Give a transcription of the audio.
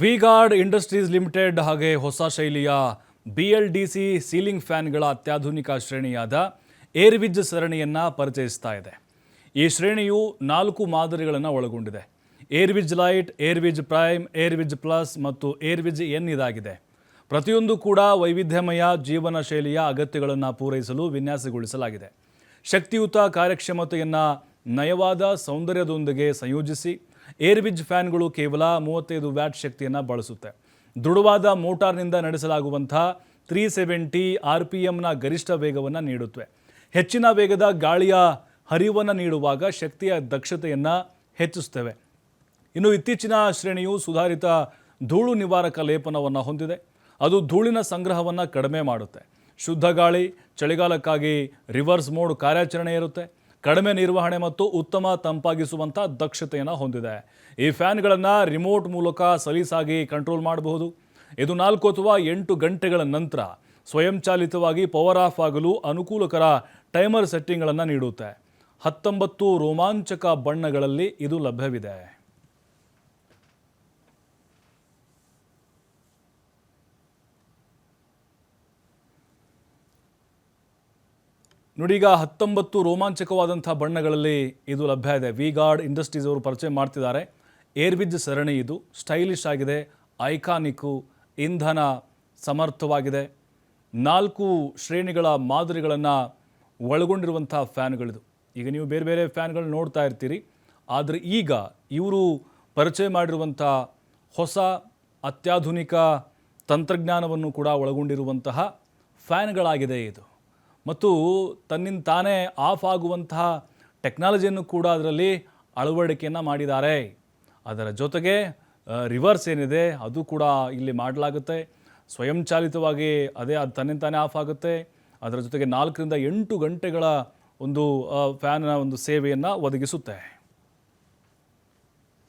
V-Guard industries limited ಹಾಗೆ ಹೊಸ ಶೈಲಿಯ B L D C ceiling ಫ್ಯಾನ್ಗಳ ಅತ್ಯಾಧುನಿಕ ಶ್ರೇಣಿಯಾದ ಏರ್ವಿಜ್ ಸರಣಿಯನ್ನು ಪರಿಚಯಿಸ್ತಾ ಇದೆ. ಈ ಶ್ರೇಣಿಯು ನಾಲ್ಕು ಮಾದರಿಗಳನ್ನು ಒಳಗೊಂಡಿದೆ. Airwiz lite Airwiz prime Airwiz plus ಮತ್ತು ಏರ್ವಿಜ್ ಎನ್ ಇದಾಗಿದೆ. ಪ್ರತಿಯೊಂದು ಕೂಡ ವೈವಿಧ್ಯಮಯ ಜೀವನ ಶೈಲಿಯ ಅಗತ್ಯಗಳನ್ನು ಪೂರೈಸಲು ವಿನ್ಯಾಸಗೊಳಿಸಲಾಗಿದೆ. ಶಕ್ತಿಯುತ ಕಾರ್ಯಕ್ಷಮತೆಯನ್ನು ನಯವಾದ ಸೌಂದರ್ಯದೊಂದಿಗೆ ಸಂಯೋಜಿಸಿ ಏರ್ವಿಜ್ ಫ್ಯಾನ್ಗಳು ಕೇವಲ ಮೂವತ್ತೈದು ವ್ಯಾಟ್ ಶಕ್ತಿಯನ್ನು ಬಳಸುತ್ತೆ. ದೃಢವಾದ ಮೋಟಾರ್ನಿಂದ ನಡೆಸಲಾಗುವಂಥ ತ್ರೀ ಸೆವೆಂಟಿ ಆರ್ ಪಿ ಎಮ್ನ ಗರಿಷ್ಠ ವೇಗವನ್ನು ನೀಡುತ್ತವೆ ಹೆಚ್ಚಿನ ವೇಗದ ಗಾಳಿಯ ಹರಿವನ್ನು ನೀಡುವಾಗ ಶಕ್ತಿಯ ದಕ್ಷತೆಯನ್ನು ಹೆಚ್ಚಿಸುತ್ತವೆ. ಇನ್ನು ಇತ್ತೀಚಿನ ಶ್ರೇಣಿಯು ಸುಧಾರಿತ ಧೂಳು ನಿವಾರಕ ಲೇಪನವನ್ನು ಹೊಂದಿದೆ. ಅದು ಧೂಳಿನ ಸಂಗ್ರಹವನ್ನು ಕಡಿಮೆ ಮಾಡುತ್ತೆ. ಶುದ್ಧ ಗಾಳಿ, ಚಳಿಗಾಲಕ್ಕಾಗಿ ರಿವರ್ಸ್ ಮೋಡ್ ಕಾರ್ಯಾಚರಣೆ ಇರುತ್ತೆ. ಕಡಿಮೆ ನಿರ್ವಹಣೆ ಮತ್ತು ಉತ್ತಮ ತಂಪಾಗಿಸುವಂಥ ದಕ್ಷತೆಯನ್ನು ಹೊಂದಿದೆ. ಈ ಫ್ಯಾನ್ಗಳನ್ನು ರಿಮೋಟ್ ಮೂಲಕ ಸಲೀಸಾಗಿ ಕಂಟ್ರೋಲ್ ಮಾಡಬಹುದು. ಇದು ನಾಲ್ಕು ಅಥವಾ ಎಂಟು ಗಂಟೆಗಳ ನಂತರ ಸ್ವಯಂಚಾಲಿತವಾಗಿ ಪವರ್ ಆಫ್ ಆಗಲು ಅನುಕೂಲಕರ ಟೈಮರ್ ಸೆಟ್ಟಿಂಗ್ಗಳನ್ನು ನೀಡುತ್ತೆ. ಹತ್ತೊಂಬತ್ತು ರೋಮಾಂಚಕ ಬಣ್ಣಗಳಲ್ಲಿ ಇದು ಲಭ್ಯವಿದೆ. ನೋಡಿ ಈಗ ಹತ್ತೊಂಬತ್ತು ರೋಮಾಂಚಕವಾದಂಥ ಬಣ್ಣಗಳಲ್ಲಿ ಇದು ಲಭ್ಯ ಇದೆ. ವಿ ಗಾರ್ಡ್ ಇಂಡಸ್ಟ್ರೀಸ್ ಅವರು ಪರಿಚಯ ಮಾಡ್ತಿದ್ದಾರೆ. ಏರ್ವಿಜ್ ಸರಣಿ ಇದು. ಸ್ಟೈಲಿಶ್ ಆಗಿದೆ. ಐಕಾನಿಕ್ಕು ಇಂಧನ ಸಮರ್ಥವಾಗಿದೆ. ನಾಲ್ಕು ಶ್ರೇಣಿಗಳ ಮಾದರಿಗಳನ್ನು ಒಳಗೊಂಡಿರುವಂಥ ಫ್ಯಾನ್ಗಳಿದು. ಈಗ ನೀವು ಬೇರೆ ಬೇರೆ ಫ್ಯಾನ್ಗಳು ನೋಡ್ತಾ ಇರ್ತೀರಿ. ಆದರೆ ಈಗ ಇವರು ಪರಿಚಯ ಮಾಡಿರುವಂಥ ಹೊಸ ಅತ್ಯಾಧುನಿಕ ತಂತ್ರಜ್ಞಾನವನ್ನು ಕೂಡ ಒಳಗೊಂಡಿರುವಂತಹ ಫ್ಯಾನ್ಗಳಾಗಿದೆ ಇದು. ಮತ್ತು ತನ್ನಿಂದ ತಾನೇ ಆಫ್ ಆಗುವಂತಹ ಟೆಕ್ನಾಲಜಿಯನ್ನು ಕೂಡ ಅದರಲ್ಲಿ ಅಳವಡಿಕೆಯನ್ನು ಮಾಡಿದ್ದಾರೆ. ಅದರ ಜೊತೆಗೆ ರಿವರ್ಸ್ ಏನಿದೆ, ಅದು ಕೂಡ ಇಲ್ಲಿ ಮಾಡಲಾಗುತ್ತೆ. ಸ್ವಯಂಚಾಲಿತವಾಗಿ ಅದೇ ಅದು ತನ್ನಿಂದ ತಾನೇ ಆಫ್ ಆಗುತ್ತೆ. ಅದರ ಜೊತೆಗೆ ನಾಲ್ಕರಿಂದ ಎಂಟು ಗಂಟೆಗಳ ಒಂದು ಫ್ಯಾನ್ನ ಒಂದು ಸೇವೆಯನ್ನು ಒದಗಿಸುತ್ತೆ.